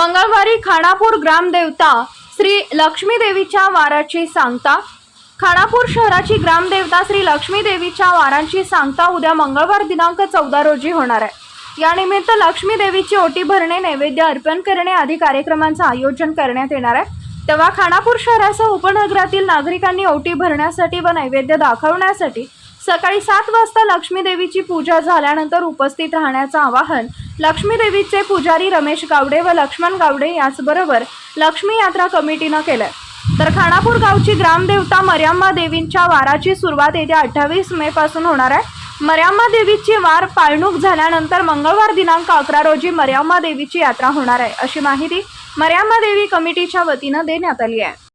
मंगळवारी खानापूर ग्रामदेवता श्री लक्ष्मी देवीच्या वाराची सांगता. खानापूर शहराची ग्रामदेवता श्री लक्ष्मी देवीच्या वारांची सांगता उद्या मंगळवार दिनांक चौदा रोजी होणार आहे. यानिमित्त लक्ष्मी देवीची ओटी भरणे नैवेद्य अर्पण करणे आदी कार्यक्रमांचं आयोजन करण्यात येणार आहे. तेव्हा खानापूर शहरासह उपनगरातील नागरिकांनी ओटी भरण्यासाठी व नैवेद्य दाखवण्यासाठी सकाळी सात वाजता लक्ष्मी देवीची पूजा झाल्यानंतर उपस्थित राहण्याचं आवाहन लक्ष्मी देवीचे पुजारी रमेश गावडे व लक्ष्मण गावडे याचबरोबर लक्ष्मी यात्रा कमिटीनं केलंय. तर खानापूर गावची ग्रामदेवता मर्याम्मा देवींच्या वाराची सुरुवात येत्या अठ्ठावीस मे पासून होणार आहे. मर्याम्मा देवीची वार पाळणूक झाल्यानंतर मंगळवार दिनांक अकरा रोजी मर्याम्मा देवीची यात्रा होणार आहे अशी माहिती मर्याम्मा देवी कमिटीच्या वतीनं देण्यात आली आहे.